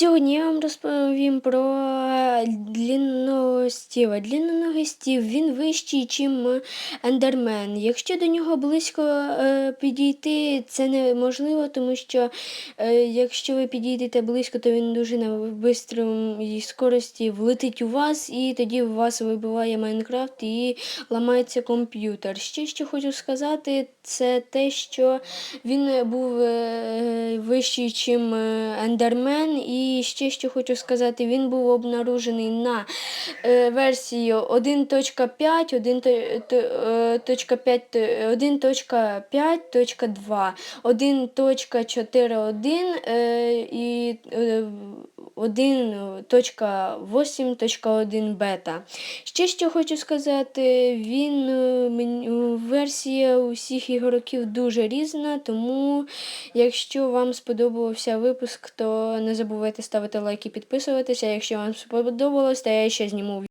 Сьогодні я вам розповім про длінного Стіва. Длінноногий Стів, він вищий, ніж Ендермен. Якщо до нього близько е, підійти, це неможливо, тому що е, якщо ви підійдете близько, то він дуже на швидкій скорості влетить у вас, і тоді у вас вибиває Майнкрафт і ламається комп'ютер. Ще що хочу сказати, це те, що він був е, вищий, ніж Ендермен. І ще що хочу сказати, він був обнаружений на е, версії 1.5, 1.5, 1.5.2, 1.4.1 е, і е, 1.8.1 бета. Ще що хочу сказати, він е, версія усіх ігроків дуже різна, тому якщо вам сподобався випуск, то не забувайте ставити лайк і підписуватися. Якщо вам сподобалось, то я ще зніму